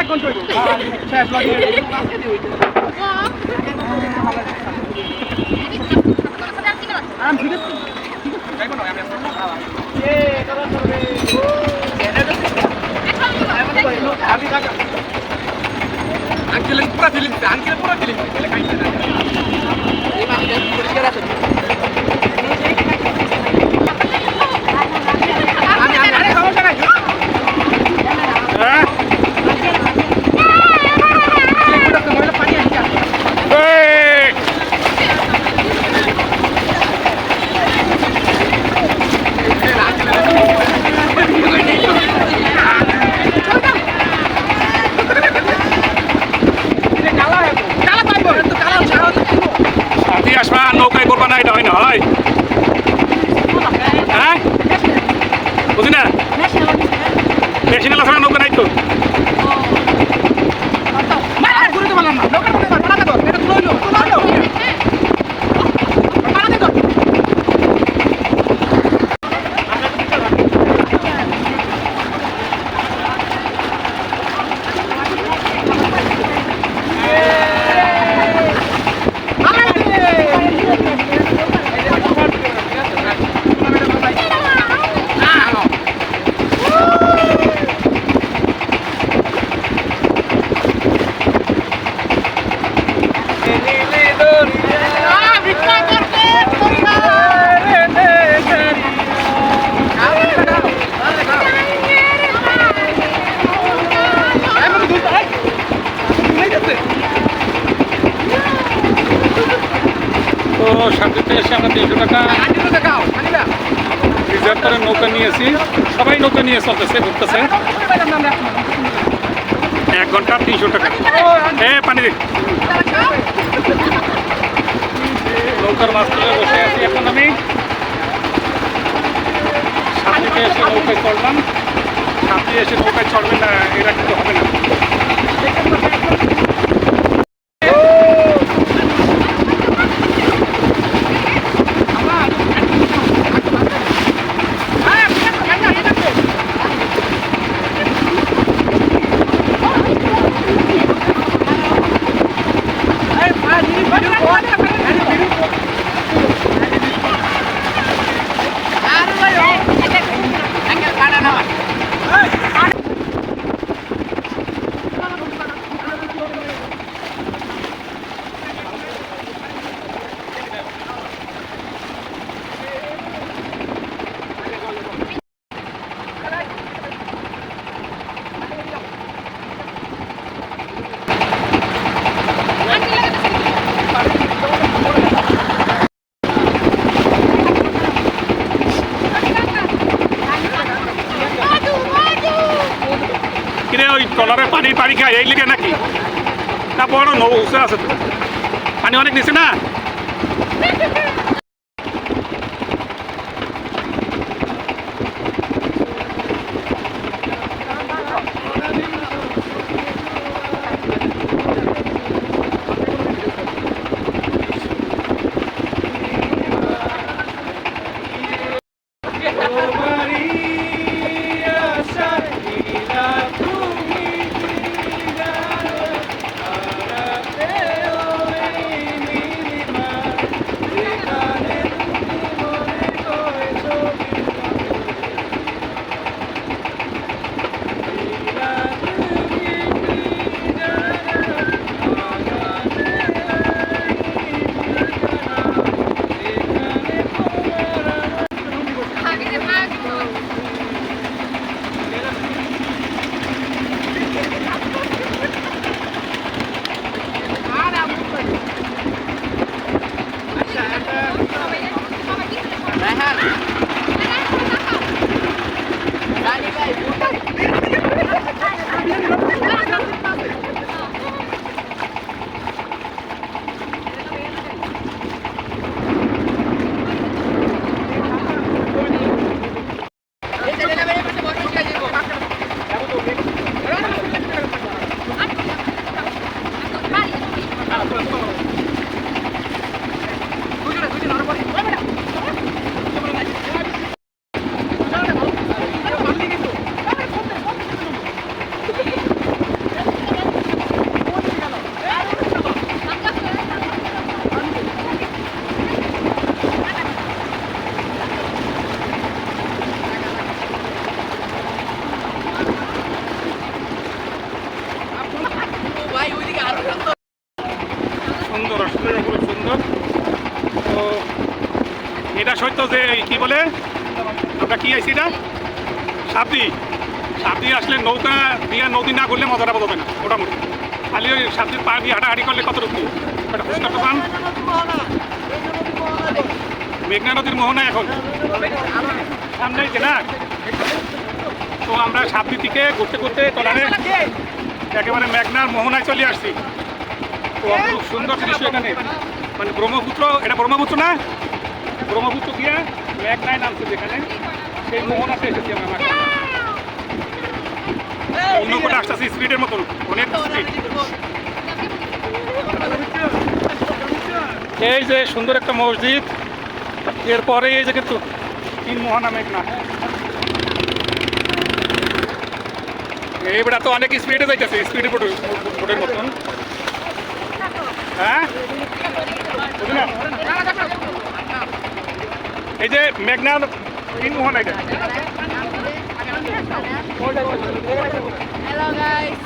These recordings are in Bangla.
ঘণ্টা হইল। শেষ লাগে। আরাম ঠিক আছে? যাইবো না, আমি। এ, দাদা, চলবে। আমি কাকা। আঙ্কেলের পুরা ফিলিং আঙ্কেলের পুরা ফিলিং খাইছে না আমি আমি আরে সমস্যা নাই হ্যাঁ পানি আসছে এই! কালা কালা পাইবো তো কালা ছাড়া তো সাথী আসবা নৌকায় করবা না এটা হয় না হয় হ্যাঁ বুঝি না ন্যাশনাল আসলে নৌকা নাই তো না আর ঘুরে তো পারলাম না লোকের মধ্যে পাড়া তো এটা তুলো হইল তুলো হইল পাড়া তো তো সাথীতে এসে আমরা তিনশো টাকা রিজার্ভ করে নৌকা নিয়েছি সবাই নৌকা নিয়ে চলতেছে ঘুরতেছে এক ঘণ্টা তিনশো টাকা। এ, পানি দিন নৌকার মাছ বসে আছি এখন আমি। সাথে এসে নৌকায় চড়লাম। সাথে এসে নৌকায় চড়বে না, এরা কিন্তু হবে না কিরে ওই ট্রলারে পানি পানি খায় এই লিগে নাকি না বড় নৌ উঁচু আছে পানি অনেক নিচে না আইছি না সাবদি আসলে নৌকা দিয়ে নদী না করলে মজাটা বোঝাবে না মোটামুটি। খালি ওই সাবদির পা দিয়ে হাঁটাহাঁটি করলে কত রকম? একটা ফুচকা দোকান মেঘনা নদীর মোহনা এখন? সামনে যে না? তো আমরা সাবদি থেকে ঘুরতে ঘুরতে তোলারে একেবারে মেঘনার মোহনায় চলে আসছি। তো খুব সুন্দর দৃশ্য এখানে। মানে ব্রহ্মপুত্র এটা ব্রহ্মপুত্র না? ব্রহ্মপুত্র দিয়ে মেঘনায় নামছে যেখানে। সেই মোহনাতে এসেছি আমরা মাঠে। অন্য কোটা আসতেছি স্পিডের মতন অনেক এই যে সুন্দর একটা মসজিদ। এরপরে এই যে কিন্তু তিন মোহনা মেঘনা এইবার তো অনেক স্পিডে যাইতেছে স্পিডে বোটের মতন। হ্যাঁ? এই যে মেঘনার তিন মোহনা এটা Hello guys.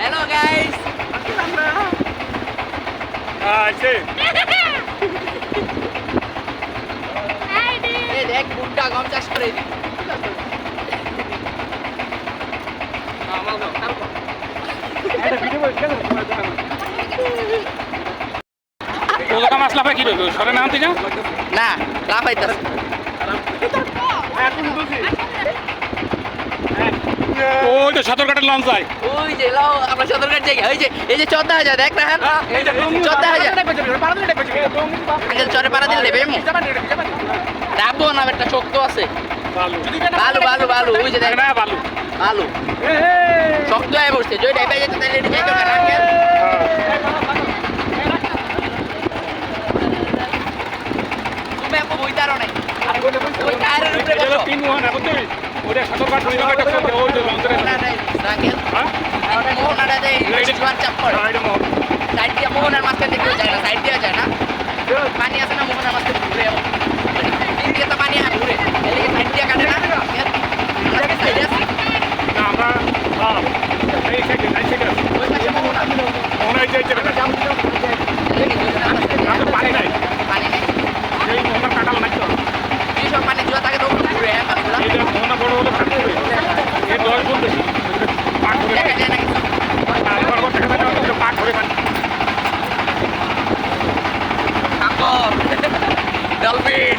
হ্যালো গাইস আছে Hi dude. এই দেখ বুটটা গম চাষ করে দি ওদকা মাছ লাফায় কি রইল সরে নাম থেকে না লাফাইতাছে ওই তো সাঁতার কাটার লঞ্চ যায়। ওই যে লাও আমরা সদরঘাট জায়গা ওই যে এই যে চোদ্দ হাজার দেখ না হ্যাঁ? চোদ্দ হাজার আগে চরে পাড়া দিলে এমন ডাবো না একটা শক্ত আছে। ভালো ভালো ভালো ওই যে দেখ। না ভালো ভালো শক্ত হয়ে বসছে। যদি ডাইবে যেতে তাহলে না তুমি আপু বইতারও নাই ওই টায়ারের উপরে বসো তিন মোহনা বুঝলি ওটা সাঁতার কাট হয়ে যাবে একটা ফোন ওই যে লঞ্চের না নাই রাখেল হ্যাঁ মোহনাটা দেয় জোয়ার চাপ পড়ে না না না না না আমরা ওই যে এই জায়গাটা না তো পানি নাই পানি নেই এই মোহনা কাটাল নাই তো যেসব পানি জোয়া থাকে তো ঘুরে হ্যাঁ পানিগুলো এই যে মোহনা বড় বড় থাকতে হবে এই দশ গুণ বেশি পাক ধরে দেখা যায় না কিছু পাক বড় বড় দেখা যায় না, পাক ধরে পানি কাকর ডলফিন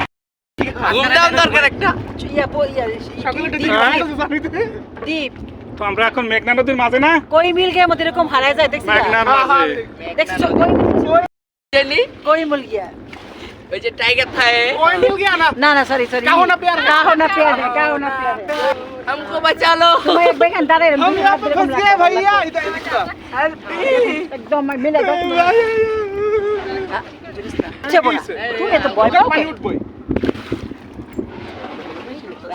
ঘুম দেওয়ার দরকার একটা। দীপ তো আমরা এখন মেঘনা নদীর মাঝে না? কই মিল গিয়া মতো এরকম হারায় যায় দেখছিস মেঘনার হ্যাঁ, হ্যাঁ, মাঝে। দেখছিস কই মিল গিয়া? ওই যে টাইগার থায়ে। কই মিল গিয়া না? না না সরি সরি কাহো না প্যার কাহো না প্যার কাহো না প্যার हमको बचा लो तुम्हें एक बेगन डाले हम यहां पे फंस गए भैया इधर एकदम मिला दो अच्छा बोला तू ये तो बॉय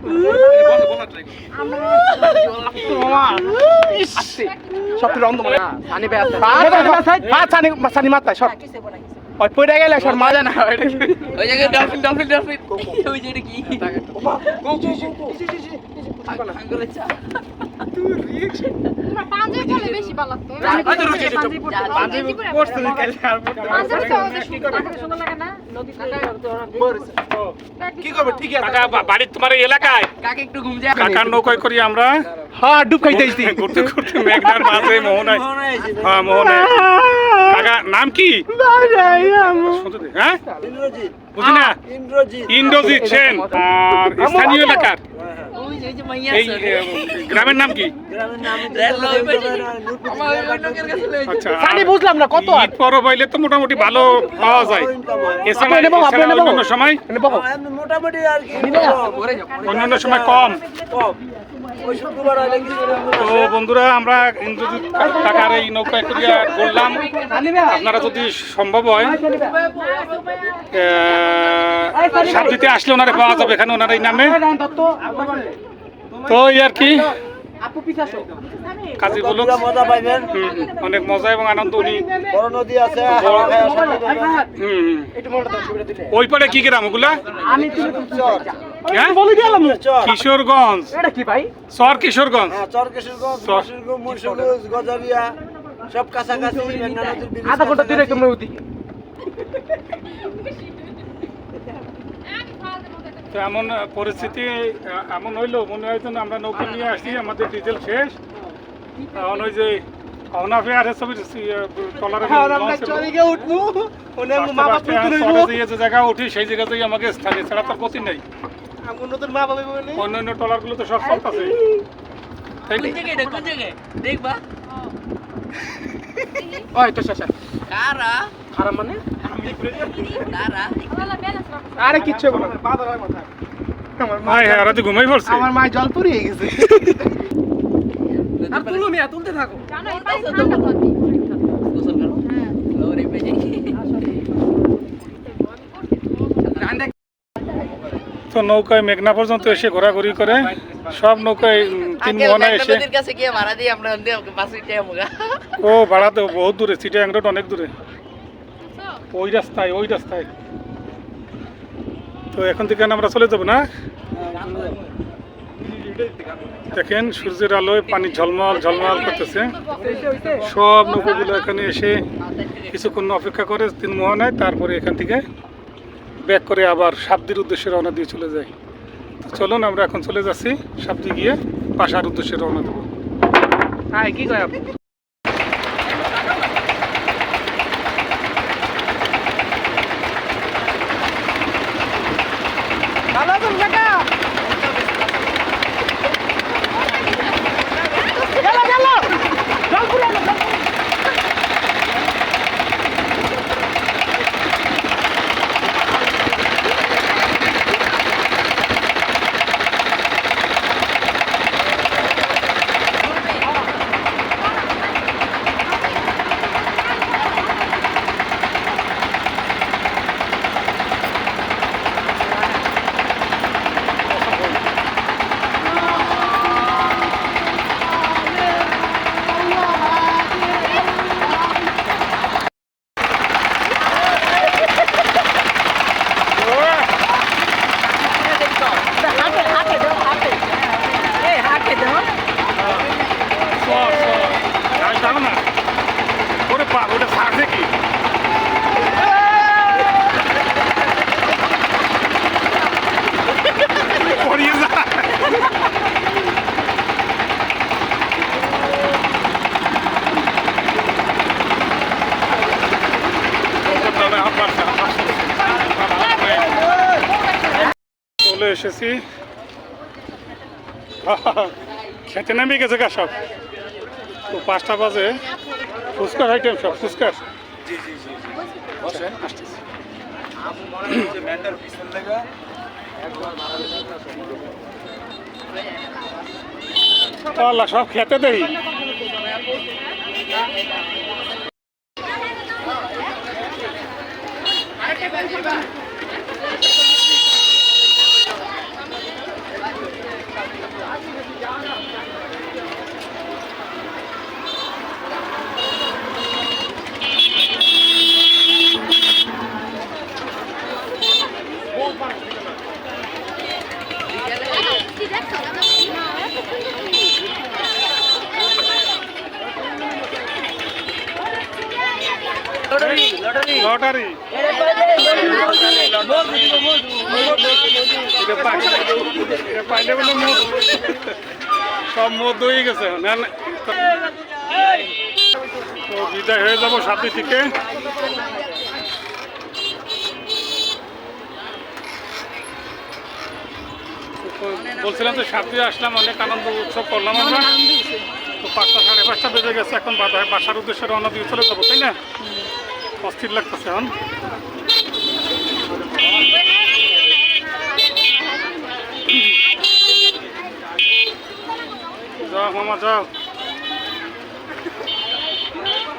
ওই যে ওই যে এবার সানি ভাই কি রে লা লা লা সবাই এখানে একজন আছে। কিসে ওই জায়গায় ডলফিন ডলফিন ডলফিন ওই যে কি বাড়ির তোমার এলাকায়? কাকার নৌকায় করি আমরা। হ্যাঁ ডুব খাইতে ঘুরতে ঘুরতে মেঘনার মাঝে মোহনায় হ্যাঁ মোহনায় কাকা নাম কি? হ্যাঁ? বুঝি না? ইন্দ্রজিৎ। সেন। আর স্থানীয় এলাকার? গ্রামের নাম কি। আচ্ছা বুঝলাম না কত আর? পরব হইলে তো মোটামুটি ভালো পাওয়া যায়। এছাড়া নেব। অন্যান্য সময়? মোটামুটি আর কি পরে যাও, পরে অন্যান্য সময় কম। তো বন্ধুরা আমরা টাকার এই নৌকায় করিয়া করলাম আপনারা যদি সম্ভব হয় সাবজিতে আসলে ওনারে পাওয়া যাবে এখানে ওনার এই নামে। তো এই আর কি? কাজী বলুক। অনেক মজা এবং আনন্দ উনি। ওই পারে কি গ্রাম ওগুলা? হ্যাঁ? বলে দিলাম। চর। কিশোরগঞ্জ। এটা কি ভাই? চর কিশোরগঞ্জ। হ্যাঁ কিশোরগঞ্জ চর। কিশোরগঞ্জ সব কাছাকাছি আধা ঘণ্টা দূরে। তোমরা ওদিকে। তো এমন পরিস্থিতি এমন হইল মনে হয় যেন আমরা নৌকা নিয়ে আসছি আমাদের ডিজেল শেষ। এখন ওই যে অনাফে আর ছবির টলারে বাঁচতে বাঁচতে এখন চরে যে যে জায়গা উঠি সেই জায়গাতেই আমাকে স্থানে ছাড়া তার গতি নেই। অন্যান্য টলারগুলো তো সব চলতেছে? দেখবা। ওই তো শেষ কারা? খারাপ মানে? আরে কিচ্ছু রাতে ঘুমাই পড়ছে? আমার মায়ের জল পুরিয়ে গেছে। আর তুলো মিয়া তুলতে থাকো। তো নৌকায় মেঘনা পর্যন্ত এসে ঘোরাঘুরি করে সব নৌকায় তিন আঙ্কেল মোহনা এসে। গিয়ে ভাড়া ও ভাড়াতে বহুত দূরে সিটি অনেক দূরে। ওই রাস্তায় ওই রাস্তায়। তো এখন থেকে আমরা চলে যাব না? দেখেন, সূর্যের আলোয় পানি ঝলমল ঝলমল করতেছে। সব নৌকাগুলো এখানে এসে কিছুক্ষণ অপেক্ষা করে, তিন মোহনায় তারপরে এখান থেকে ব্যাক করে আবার সাবদির উদ্দেশ্যে রওনা দিয়ে চলে যায়। তো চলুন, আমরা এখন চলে যাচ্ছি সাবদি গিয়ে পাশার উদ্দেশ্যে রওনা দেবো। হ্যাঁ কি কয় আপনি ভালো আছেন কাকা গেল গেল জল পুরিয়ে গেল, জল পুরিয়ে গেল। হাতে হাতে দাও হাতে এই হাতে দাও সব সব গাছ দাও না ওরে পা ওটা ছাড়ছে কি পড়িয়ে যা চলে এসেছি। খেতে নামে গেছে গা সব। তো পাঁচটা বাজে। ফুচকার আইটেম সব ফুচকার। আল্লাহ সব খেতে দেই। লটারি এটা লটারি। সব মধু হয়ে গেছে। না তো বিদায় হয়ে যাব সাথী থেকে। বলছিলাম যে সাথে আসলাম, অনেক আনন্দ উৎসব করলাম আমরা। তো পাঁচটা সাড়ে পাঁচটা বেজে গেছে, এখন বাসার উদ্দেশ্যে রওনা দিয়ে চলে যাব, তাই না? অস্থির লাগতেছে এখন। যাও মামা, যাও।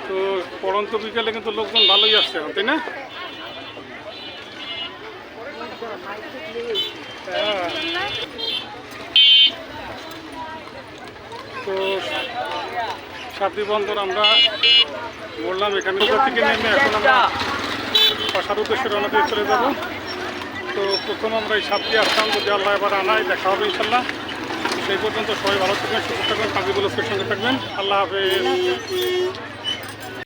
তো পড়ন্ত বিকেলে কিন্তু লোকজন ভালোই আসছে তাই না? হ্যাঁ। তো সাতটি বন্দর আমরা বললাম, এখানে থেকে নেমে এখন আমরা বাসার উদ্দেশ্যে রওনা দিয়ে চলে যাব। তো প্রথম আমরা এই সাতটি আসলাম যদি আল্লাহ এবার আনায়, দেখা হবে ইনশাল্লাহ সেই পর্যন্ত সবাই ভালো থাকবেন, সুস্থ থাকবেন কাজী বলসের সঙ্গে থাকবেন। আল্লাহ হাফেজ।